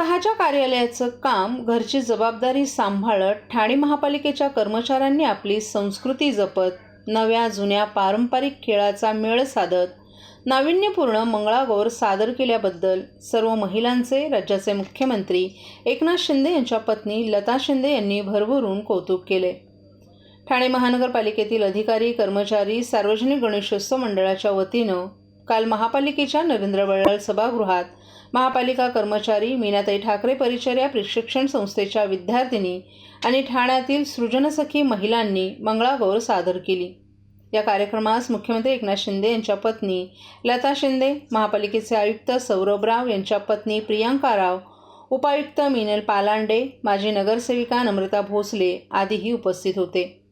स्वतःच्या कार्यालयाचं काम घरची जबाबदारी सांभाळत ठाणे महापालिकेच्या कर्मचाऱ्यांनी आपली संस्कृती जपत नव्या जुन्या पारंपरिक खेळाचा मेळ साधत नाविन्यपूर्ण मंगळागौर सादर केल्याबद्दल सर्व महिलांचे राज्याचे मुख्यमंत्री एकनाथ शिंदे यांच्या पत्नी लता शिंदे यांनी भरभरून कौतुक केले. ठाणे महानगरपालिकेतील अधिकारी कर्मचारी सार्वजनिक गणेशोत्सव मंडळाच्या वतीनं काल महापालिकेच्या नरेंद्र वळाळ सभागृहात महापालिका कर्मचारी मीनाताई ठाकरे परिचर या प्रशिक्षण संस्थेच्या विद्यार्थिनी आणि ठाण्यातील सृजनसखी महिलांनी मंगळागौर सादर केली. या कार्यक्रमास मुख्यमंत्री एकनाथ शिंदे यांच्या पत्नी लता शिंदे महापालिकेचे आयुक्त सौरभ राव यांच्या पत्नी प्रियांका राव उपायुक्त मिनल पालांडे माजी नगरसेविका नम्रता भोसले आदीही उपस्थित होते.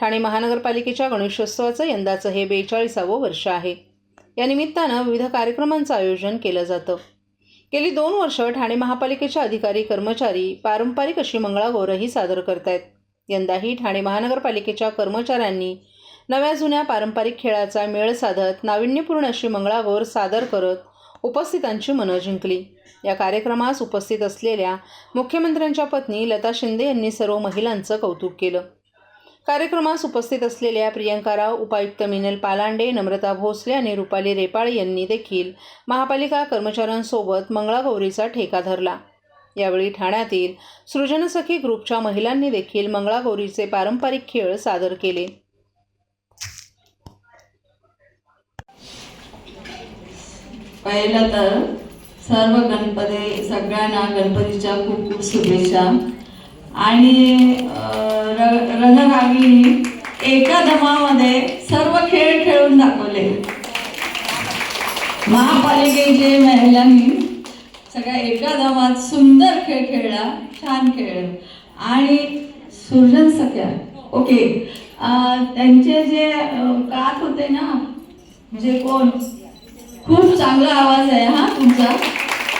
ठाणे महानगरपालिकेच्या गणेशोत्सवाचं यंदाचं हे बेचाळीसावं वर्ष आहे. या निमित्तानं विविध कार्यक्रमांचं आयोजन केलं जातं. गेली दोन वर्ष ठाणे महापालिकेच्या अधिकारी कर्मचारी पारंपरिक अशी मंगळागौरही सादर करतायत. यंदाही ठाणे महानगरपालिकेच्या कर्मचाऱ्यांनी नव्या जुन्या पारंपरिक खेळाचा मेळ साधत नाविन्यपूर्ण अशी मंगळागौर सादर करत उपस्थितांची मनं जिंकली. या कार्यक्रमास उपस्थित असलेल्या मुख्यमंत्र्यांच्या पत्नी लता शिंदे यांनी सर्व महिलांचं कौतुक केलं. कार्यक्रमास उपस्थित असलेल्या प्रियंका राव उपायुक्त मिनल पालांडे नम्रता भोसले आणि रुपाली रेपाळ यांनी देखील महापालिका कर्मचाऱ्यांसोबत मंगळागौरीचा ठेका धरला. यावेळी ठाण्यातील सृजनसखी ग्रुपच्या महिलांनी देखील मंगळागौरीचे पारंपरिक खेळ सादर केले. पहिलं तर सर्व गणपती सगळ्यांना गणपतीच्या खूप खूप शुभेच्छा. आणि अं, रणरागिणी एका दमामध्ये सर्व खेळ खेळून दाखवले. महापालिकेचे महिलांनी सगळ्या एका दमात सुंदर खेळ खेळला छान खेळ. आणि सृजन सख्या ओके. त्यांचे जे कात होते ना म्हणजे कोण? खूप चांगला आवाज आहे हा तुमचा.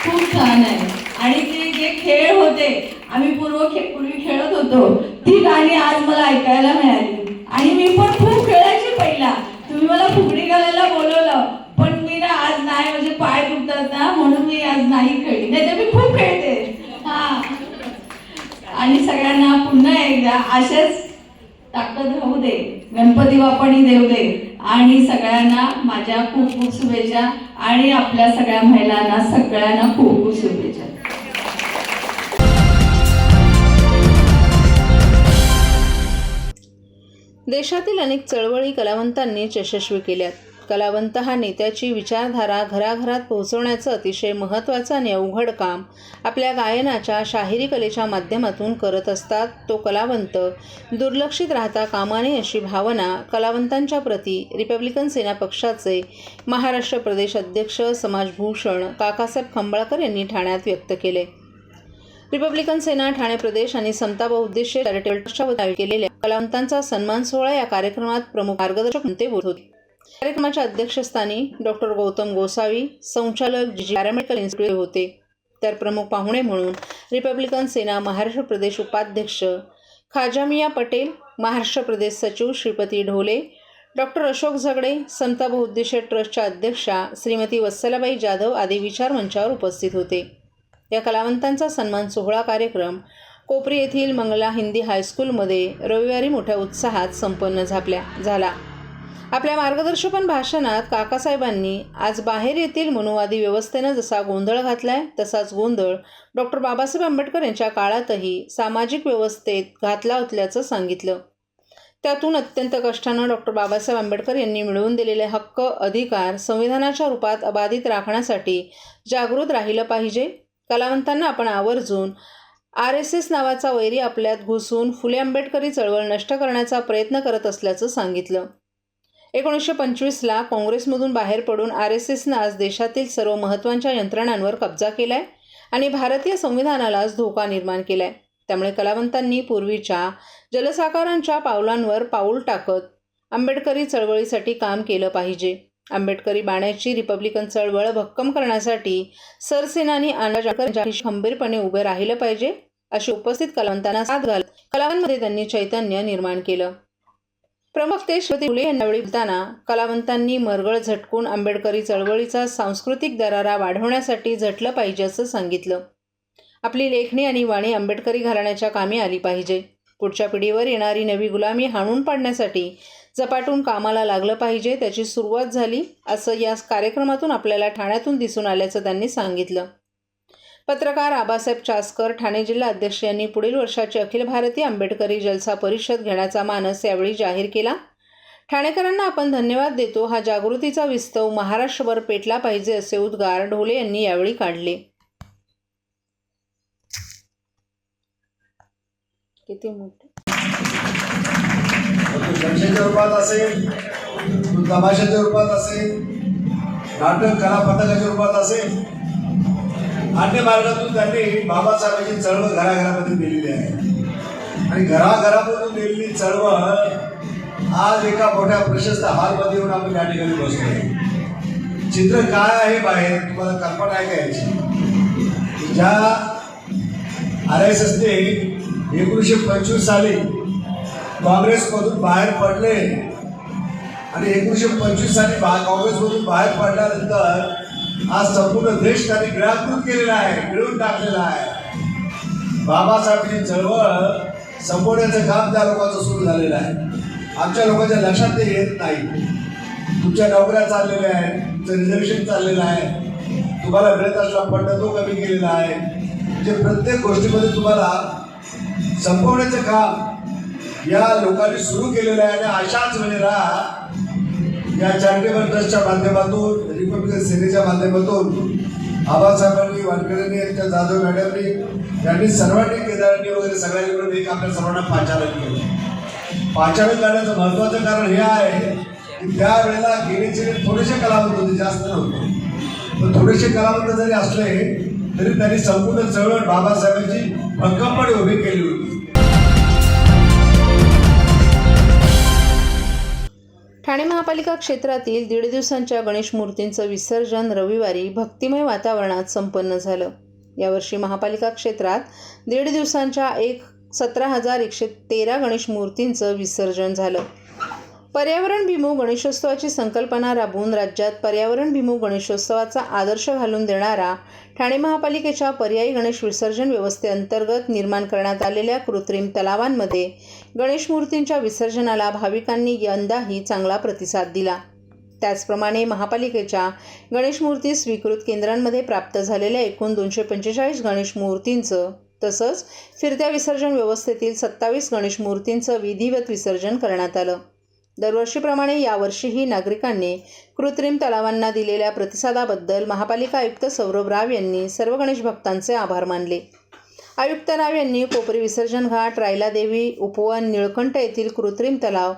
खूप छान आहे. आणि ते जे खेळ होते आम्ही पूर्व खे पूर्वी खेळत होतो. ती गाणी आज मला ऐकायला मिळाली. आणि मी पण खूप खेळायची पहिला. तुम्ही मला फुगडी घालायला बोलवलं पण मी ना आज नाही म्हणजे पाय दुखतात ना म्हणून मी आज नाही खेळली. नाही तर मी खूप खेळते. हा. आणि सगळ्यांना पुन्हा एकदा अशाच ताकद राहू दे. गणपती बापानी देऊ दे. आणि सगळ्यांना माझ्या खूप खूप शुभेच्छा. आणि आपल्या सगळ्या महिलांना सगळ्यांना खूप खूप शुभेच्छा. देशातील अनेक चळवळी कलावंतांनी यशस्वी केल्यात. कलावंत हा नेत्याची विचारधारा घराघरात पोहोचवण्याचं अतिशय महत्त्वाचं आणि अवघड काम आपल्या गायनाच्या शाहिरी कलेच्या माध्यमातून करत असतात. तो कलावंत दुर्लक्षित राहता कामा नये अशी भावना कलावंतांच्या प्रती रिपब्लिकन सेना पक्षाचे महाराष्ट्र प्रदेश अध्यक्ष समाजभूषण काकासाहेब खंबाळकर यांनी ठाण्यात व्यक्त केले. रिपब्लिकन सेना ठाणे प्रदेश आणि समता बहुउद्देशीय चॅरिटेबल ट्रस्टच्या आयोजित केलेल्या कलावंतांचा सन्मान सोहळा या कार्यक्रमात प्रमुख मार्गदर्शक म्हणून ते बोलत होते. कार्यक्रमाच्या अध्यक्षस्थानी डॉक्टर गौतम गोसावी संचालक जी. जी. पॅरामेडिकल इन्स्टिट्यूट होते. तर प्रमुख पाहुणे म्हणून रिपब्लिकन सेना महाराष्ट्र प्रदेश उपाध्यक्ष खाजामिया पटेल महाराष्ट्र प्रदेश सचिव श्रीपती ढोले डॉक्टर अशोक झगडे समता बहुउद्देशीय ट्रस्टच्या अध्यक्षा श्रीमती वत्सलाबाई जाधव आदी विचार मंचावर उपस्थित होते. या कलावंतांचा सन्मान सोहळा कार्यक्रम कोपरी येथील मंगला हिंदी हायस्कूलमध्ये रविवारी मोठ्या उत्साहात संपन्न झापल्या झाला. आपल्या मार्गदर्शकन भाषणात काकासाहेबांनी आज बाहेर येथील मनुवादी व्यवस्थेनं जसा गोंधळ घातलाय तसाच गोंधळ डॉक्टर बाबासाहेब आंबेडकर यांच्या काळातही सामाजिक व्यवस्थेत घातला असल्याचं सांगितलं. त्यातून अत्यंत कष्टानं डॉक्टर बाबासाहेब आंबेडकर यांनी मिळवून दिलेले हक्क अधिकार संविधानाच्या रूपात अबाधित राखण्यासाठी जागृत राहिलं पाहिजे. कलावंतांना आपण आवर्जून आर एस एस नावाचा वैरी आपल्यात घुसून फुले आंबेडकरी चळवळ नष्ट करण्याचा प्रयत्न करत असल्याचं सांगितलं. एकोणीसशे पंचवीसला काँग्रेसमधून बाहेर पडून आर एस एसनं आज देशातील सर्व महत्त्वाच्या यंत्रणांवर कब्जा केला आहे आणि भारतीय संविधानालाच धोका निर्माण केला आहे त्यामुळे कलावंतांनी पूर्वीच्या जलसाकारांच्या पावलांवर पाऊल टाकत आंबेडकरी चळवळीसाठी काम केलं पाहिजे. आंबेडकरी बाण्याची रिपब्लिकन चळवळ भक्कम करण्यासाठी सरसेनानी अण्णा खंबीरपणे उभे राहिलं पाहिजे अशी उपस्थित कलावंतांना साथ घालत कलावंतांमध्ये त्यांनी चैतन्य निर्माण केलं. प्रमुख ते श्रुती फुले यांनी बोलताना कलावंतांनी मरगळ झटकून आंबेडकरी चळवळीचा सांस्कृतिक दरारा वाढवण्यासाठी झटलं पाहिजे असं सांगितलं. आपली लेखणी आणि वाणी आंबेडकरी घराण्याच्या कामी आली पाहिजे. पुढच्या पिढीवर येणारी नवी गुलामी हाणून पाडण्यासाठी झपाटून कामाला लागलं पाहिजे त्याची सुरुवात झाली असं या कार्यक्रमातून आपल्याला ठाण्यातून दिसून आल्याचं त्यांनी सांगितलं. पत्रकार आबासाहेब चासकर ठाणे जिल्हा अध्यक्ष यांनी पुढील वर्षाची अखिल भारतीय आंबेडकरी जलसा परिषद घेण्याचा मानस यावेळी जाहीर केला. ठाणेकरांना आपण धन्यवाद देतो हा जागृतीचा विस्तव महाराष्ट्रभर पेटला पाहिजे असे उद्गार ढोले यांनी यावेळी काढले. किती मोठे मग रूपात असेल तो तमाशाच्या रूपात असेल नाटक कला पथकाच्या रूपात असेल अन्य मार्गातून त्यांनी बाबासाहेबांची चळवळ घराघरामध्ये दिलेली आहे. आणि घराघरामधून दिलेली चळवळ आज एका मोठ्या प्रशस्त हॉलमध्ये येऊन आपण या ठिकाणी आहे चित्र काय आहे बाहेर? तुम्हाला कल्पना आहे का याची? ज्या आर एस एसने एकोणीसशे पंचवीस साली काँग्रेसमधून बाहेर पडले. आणि एकोणीसशे पंचवीस साली बा काँग्रेसमधून बाहेर पडल्यानंतर आज संपूर्ण देश त्यांनी गिळाकृत केलेला आहे मिळून टाकलेला आहे. बाबासाहेबांची चळवळ संपवण्याचं काम त्या लोकांचं सुरू झालेलं आहे. आमच्या लोकांच्या लक्षात ते येत नाही. तुमच्या नोकऱ्या चाललेल्या आहेत तुमचं रिझर्वेशन चाललेलं आहे. तुम्हाला मिळत असला फंड तो कमी केलेला आहे. म्हणजे प्रत्येक गोष्टीमध्ये तुम्हाला संपवण्याचं काम या लोकांनी सुरू केलेलं आहे आणि अशाच वेळेला या चॅरिटेबल ट्रस्टच्या माध्यमातून रिपब्लिकन सेनेच्या माध्यमातून आबासाहेबांनी वानखेडेंनी त्या जाधव मॅडमनी यांनी सर्वांनी केदारांनी वगैरे सगळ्यांनी मिळून एक आपल्या सर्वांना पाचारण केलं. पाचारण करण्याचं महत्वाचं कारण हे आहे की त्यावेळेला गेलेचे थोडेसे कलावंत होते जास्त नव्हते. पण थोडेसे कलावंत जरी असले तरी त्यांनी संपूर्ण चळवळ बाबासाहेबांची भक्कमपणे उभी केली होती. ठाणे महापालिका क्षेत्रातील दीड दिवसांच्या गणेश मूर्तींचं विसर्जन रविवारी भक्तिमय वातावरणात संपन्न झालं. यावर्षी महापालिका क्षेत्रात दीड दिवसांच्या एक सतरा हजार एकशे तेरा गणेश मूर्तींचं विसर्जन झालं. पर्यावरणभिमुख गणेशोत्सवाची संकल्पना राबवून राज्यात पर्यावरणभिमुख गणेशोत्सवाचा आदर्श घालून देणारा ठाणे महापालिकेच्या पर्यायी गणेश विसर्जन व्यवस्थेअंतर्गत निर्माण करण्यात आलेल्या कृत्रिम तलावांमध्ये गणेश मूर्तींच्या विसर्जनाला भाविकांनी यंदाही चांगला प्रतिसाद दिला. त्याचप्रमाणे महापालिकेच्या गणेश मूर्ती स्वीकृत केंद्रांमध्ये प्राप्त झालेल्या एकूण दोनशे पंचेचाळीस गणेश मूर्तींचं तसंच फिरत्या विसर्जन व्यवस्थेतील सत्तावीस गणेश मूर्तींचं विधिवत विसर्जन करण्यात आलं. दरवर्षीप्रमाणे यावर्षीही नागरिकांनी कृत्रिम तलावांना दिलेल्या प्रतिसादाबद्दल महापालिका आयुक्त सौरभ राव यांनी सर्व गणेश भक्तांचे आभार मानले. आयुक्त राव यांनी कोपरी विसर्जन घाट रायलादेवी उपवन निळकंठ येथील कृत्रिम तलाव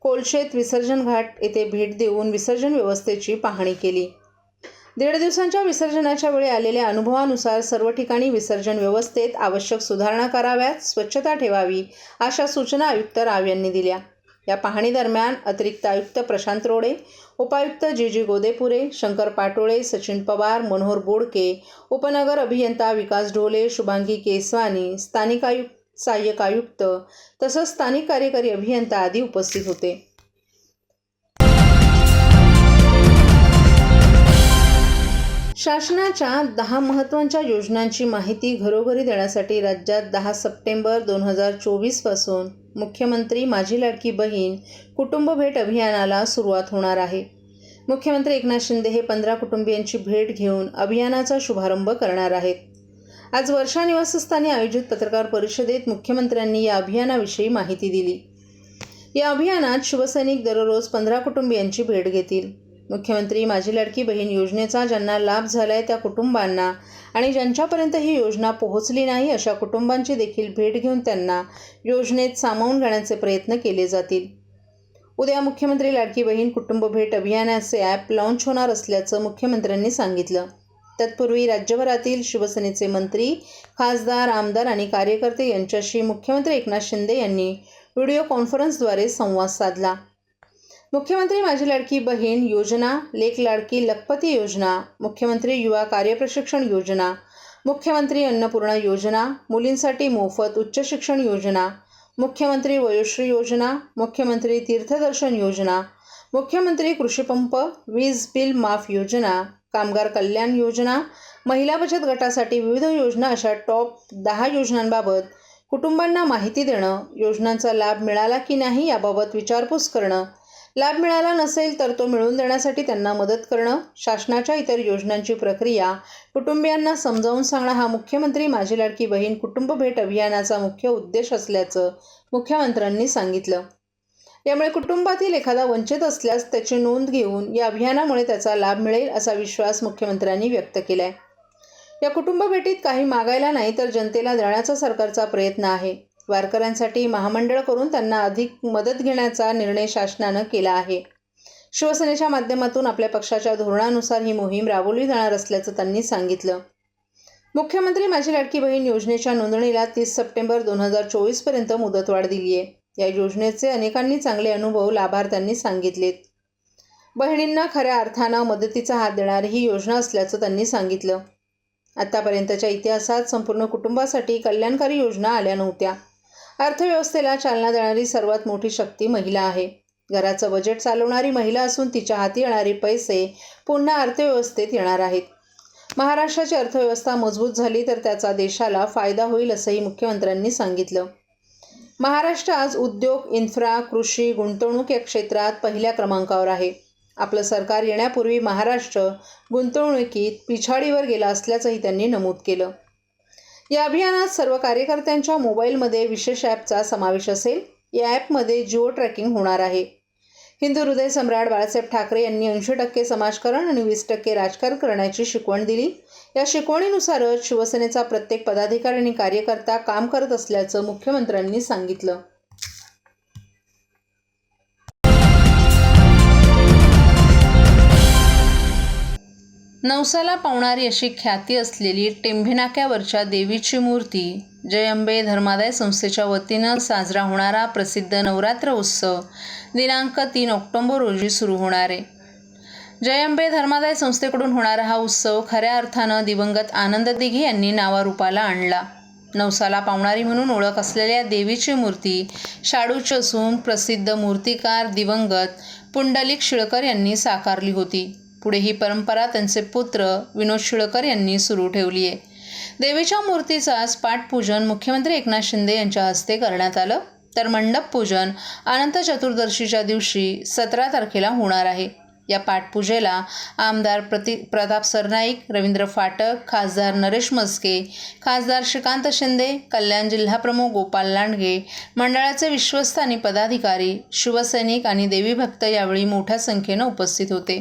कोलशेत विसर्जन घाट येथे भेट देऊन विसर्जन व्यवस्थेची पाहणी केली. दीड दिवसांच्या विसर्जनाच्या वेळी आलेल्या अनुभवानुसार सर्व ठिकाणी विसर्जन व्यवस्थेत आवश्यक सुधारणा कराव्यात स्वच्छता ठेवावी अशा सूचना आयुक्त राव यांनी दिल्या. या पाहणीदरम्यान अतिरिक्त आयुक्त प्रशांत रोडे उपायुक्त जी जी गोदेपुरे शंकर पाटोळे सचिन पवार मनोहर बोडके उपनगर अभियंता विकास ढोले शुभांगी केसवानी स्थानिक आयुक्त सहाय्यक आयुक्त तसंच स्थानिक कार्यकारी अभियंता आदी उपस्थित होते. शासनाच्या दहा महत्त्वाच्या योजनांची माहिती घरोघरी देण्यासाठी राज्यात दहा सप्टेंबर दोन हजार चोवीसपासून मुख्यमंत्री माझी लाडकी बहीण कुटुंब भेट अभियानाला सुरुवात होणार आहे. मुख्यमंत्री एकनाथ शिंदे हे पंधरा कुटुंबियांची भेट घेऊन अभियानाचा शुभारंभ करणार आहेत. आज वर्षा निवासस्थानी आयोजित पत्रकार परिषदेत मुख्यमंत्र्यांनी या अभियानाविषयी माहिती दिली. या अभियानात शिवसैनिक दररोज पंधरा कुटुंबियांची भेट घेतील. मुख्यमंत्री माझी लाडकी बहीण योजनेचा ज्यांना लाभ झाला आहे त्या कुटुंबांना आणि ज्यांच्यापर्यंत ही योजना पोहोचली नाही अशा कुटुंबांची देखील भेट घेऊन त्यांना योजनेत सामावून घेण्याचे प्रयत्न केले जातील. उद्या मुख्यमंत्री लाडकी बहीण कुटुंब भेट अभियानाचे ॲप लाँच होणार असल्याचं मुख्यमंत्र्यांनी सांगितलं. तत्पूर्वी राज्यभरातील शिवसेनेचे मंत्री खासदार आमदार आणि कार्यकर्ते यांच्याशी मुख्यमंत्री एकनाथ शिंदे यांनी व्हिडिओ कॉन्फरन्सद्वारे संवाद साधला. मुख्यमंत्री माझी लाडकी बहीण योजना लेख लाडकी लखपती योजना मुख्यमंत्री युवा कार्यप्रशिक्षण योजना मुख्यमंत्री अन्नपूर्णा योजना मुलींसाठी मोफत उच्च शिक्षण योजना मुख्यमंत्री वयोश्री योजना मुख्यमंत्री तीर्थदर्शन योजना मुख्यमंत्री कृषीपंप वीज बिल माफ योजना कामगार कल्याण योजना महिला बचत गटासाठी विविध योजना अशा टॉप दहा योजनांबाबत कुटुंबांना माहिती देणं योजनांचा लाभ मिळाला की नाही याबाबत विचारपूस करणं लाभ मिळाला नसेल तर तो मिळवून देण्यासाठी त्यांना मदत करणं शासनाच्या इतर योजनांची प्रक्रिया कुटुंबियांना समजावून सांगणं हा मुख्यमंत्री माझी लाडकी बहीण कुटुंब भेट अभियानाचा मुख्य उद्देश असल्याचं मुख्यमंत्र्यांनी सांगितलं. यामुळे कुटुंबातील एखादा वंचित असल्यास त्याची नोंद घेऊन या अभियानामुळे त्याचा लाभ मिळेल असा विश्वास मुख्यमंत्र्यांनी व्यक्त केला आहे या कुटुंब भेटीत काही मागायला नाही तर जनतेला देण्याचा सरकारचा प्रयत्न आहे. वारकऱ्यांसाठी महामंडळ करून त्यांना अधिक मदत घेण्याचा निर्णय शासनानं केला आहे. शिवसेनेच्या माध्यमातून आपल्या पक्षाच्या धोरणानुसार ही मोहीम राबवली जाणार असल्याचं त्यांनी सांगितलं. मुख्यमंत्री माझी लाडकी बहीण योजनेच्या नोंदणीला तीस सप्टेंबर दोन हजार चोवीसपर्यंत मुदतवाढ दिली आहे या योजनेचे अनेकांनी चांगले अनुभव लाभार्थ्यांनी सांगितलेत. बहिणींना खऱ्या अर्थानं मदतीचा हात देणारी ही योजना असल्याचं त्यांनी सांगितलं. आत्तापर्यंतच्या इतिहासात संपूर्ण कुटुंबासाठी कल्याणकारी योजना आल्या नव्हत्या. अर्थव्यवस्थेला चालना देणारी सर्वात मोठी शक्ती महिला आहे. घराचं बजेट चालवणारी महिला असून तिच्या हाती येणारे पैसे पुन्हा अर्थव्यवस्थेत येणार आहेत. महाराष्ट्राची अर्थव्यवस्था मजबूत झाली तर त्याचा देशाला फायदा होईल असंही मुख्यमंत्र्यांनी सांगितलं. महाराष्ट्र आज उद्योग इन्फ्रा कृषी गुंतवणूक या क्षेत्रात पहिल्या क्रमांकावर आहे. आपलं सरकार येण्यापूर्वी महाराष्ट्र गुंतवणुकीत पिछाडीवर गेला असल्याचंही त्यांनी नमूद केलं. या अभियानात सर्व कार्यकर्त्यांच्या मोबाईलमध्ये विशेष ॲपचा समावेश असेल. या ॲपमध्ये जिओ ट्रॅकिंग होणार आहे. हिंदू हृदय सम्राट बाळासाहेब ठाकरे यांनी ऐंशी टक्के समाजकारण आणि वीस टक्के राजकारण करण्याची शिकवण दिली. या शिकवणीनुसारच शिवसेनेचा प्रत्येक पदाधिकारी आणि कार्यकर्ता काम करत असल्याचं मुख्यमंत्र्यांनी सांगितलं. नवसाला पावणारी अशी ख्याती असलेली टेंभेनाक्यावरच्या देवीची मूर्ती जयंबे धर्मादाय संस्थेच्या वतीनं साजरा होणारा प्रसिद्ध नवरात्र उत्सव दिनांक तीन ऑक्टोबर रोजी सुरू होणार आहे. जयंबे धर्मादाय संस्थेकडून होणारा हा उत्सव खऱ्या अर्थानं दिवंगत आनंद दिघे यांनी नावारूपाला आणला. नवसाला पावणारी म्हणून ओळख असलेल्या देवीची मूर्ती शाडूची असून प्रसिद्ध मूर्तिकार दिवंगत पुंडलिक शिळकर यांनी साकारली होती. पुढे ही परंपरा त्यांचे पुत्र विनोद शिळकर यांनी सुरू ठेवली आहे देवीच्या मूर्तीचं आज पाठपूजन मुख्यमंत्री एकनाथ शिंदे यांच्या हस्ते करण्यात आलं. तर मंडप पूजन अनंत चतुर्दशीच्या दिवशी सतरा तारखेला होणार आहे. या पाठपूजेला आमदार प्रति प्रताप सरनाईक रवींद्र फाटक खासदार नरेश मस्के खासदार श्रीकांत शिंदे कल्याण जिल्हाप्रमुख गोपाल लांडगे मंडळाचे विश्वस्त आणि पदाधिकारी शिवसैनिक आणि देवीभक्त यावेळी मोठ्या संख्येनं उपस्थित होते.